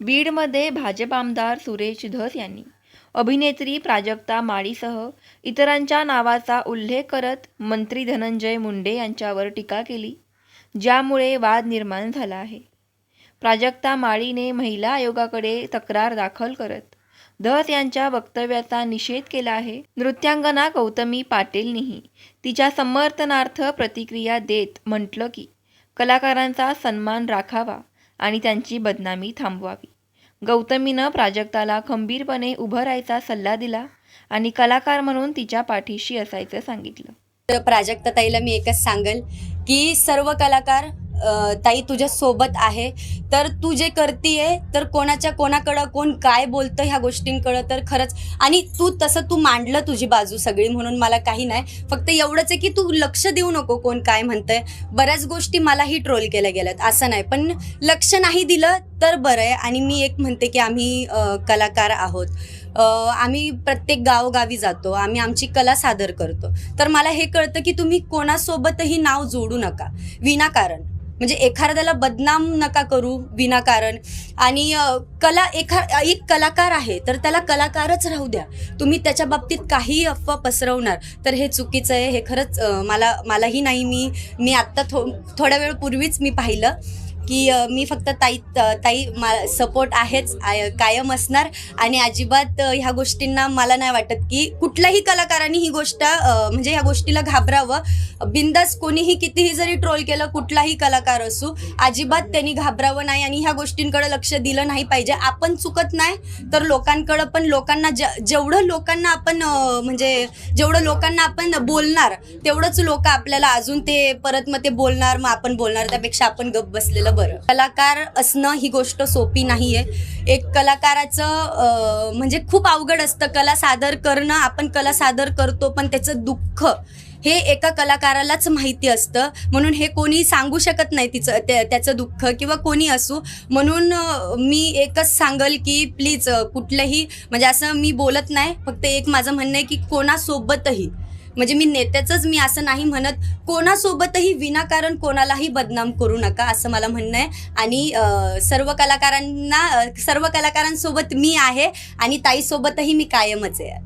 बीडमध्ये भाजप आमदार सुरेश धस यांनी. अभिनेत्री प्राजक्ता माळीसह इतरांच्या नावाचा उल्लेख करत मंत्री धनंजय मुंडे यांच्यावर टीका केली ज्यामुळे वाद निर्माण झाला आहे. प्राजक्ता माळीने महिला आयोगाकडे तक्रार दाखल करत धस यांच्या वक्तव्याचा निषेध केला आहे. नृत्यांगना गौतमी पाटीलनीही तिच्या समर्थनार्थ प्रतिक्रिया देत म्हटलं की कलाकारांचा सन्मान राखावा. आणि त्यांची बदनामी थांबवावी. गौतमीनं प्राजक्ताला खंबीरपणे उभं राहायचा सल्ला दिला आणि कलाकार म्हणून तिच्या पाठीशी असायचं सांगितलं. तर प्राजक्ता ताईला मी एकच सांगेल की सर्व कलाकार ताई तुझ्या सोबत आहे. तर तू जे करतीये तर कोणाच्या कोणाकडं कोण काय बोलतं ह्या गोष्टींकडं तर खरंच आणि तू तसं तू मांडलं तुझी बाजू सगळी म्हणून मला काही नाही. फक्त एवढंच आहे की तू लक्ष देऊ नको कोण काय म्हणतंय. बऱ्याच गोष्टी मलाही ट्रोल केल्या गेल्यात असं नाही. पण लक्ष नाही दिलं तर बरं आहे. आणि मी एक म्हणते की आम्ही कलाकार आहोत. आम्ही प्रत्येक गावोगावी जातो. आम्ही आमची कला सादर करतो. तर मला हे कळतं की तुम्ही कोणासोबतही नाव जोडू नका. विनाकारण. म्हणजे एखाद्याला बदनाम नका करू विनाकारण. आणि कला एखा एक कलाकार आहे तर त्याला कलाकारच राहू द्या. तुम्ही त्याच्या बाबतीत काही अफवा पसरवणार तर हे चुकीचं आहे. हे खरंच मला मलाही नाही मी मी आत्ता थो थोड्या वेळ पूर्वीच मी पाहिलं. की मी फक्त ताई ताई मा सपोर्ट आहेच कायम असणार. आणि अजिबात ह्या गोष्टींना मला नाही वाटत की कुठल्याही कलाकारांनी ही गोष्ट म्हणजे ह्या गोष्टीला घाबरावं. बिंदास कोणीही कितीही जरी ट्रोल केलं कुठलाही कलाकार असू अजिबात त्यांनी घाबरावं नाही आणि ह्या गोष्टींकडे लक्ष दिलं नाही पाहिजे. आपण चुकत नाही तर लोकांकडं पण लोकांना जेवढं लोकांना आपण म्हणजे जेवढं लोकांना आपण बोलणार तेवढंच लोक आपल्याला अजून ते परत मग ते बोलणार मग आपण बोलणार त्यापेक्षा आपण गप बसलेलं बरं. कलाकार असणं ही गोष्ट सोपी नाहीये. एक कलाकाराचं म्हणजे खूप अवघड असतं. कला सादर करणं आपण कला सादर करतो पण त्याचं दुःख हे एका कलाकारालाच माहिती असतं. म्हणून हे कोणी सांगू शकत नाही तिचं त्या- त्याचं दुःख किंवा कोणी असू. म्हणून मी एकच सांगल की प्लीज कुठलंही म्हणजे असं मी बोलत नाही. फक्त एक माझं म्हणणं आहे की कोणासोबतही म्हणजे मी नेत्याचंच मी असं नाही म्हणत. कोणासोबतही विनाकारण कोणालाही बदनाम करू नका असं मला म्हणणं आहे. आणि सर्व कलाकारांना सर्व कलाकारांसोबत मी आहे आणि ताईसोबतही मी कायमच आहे.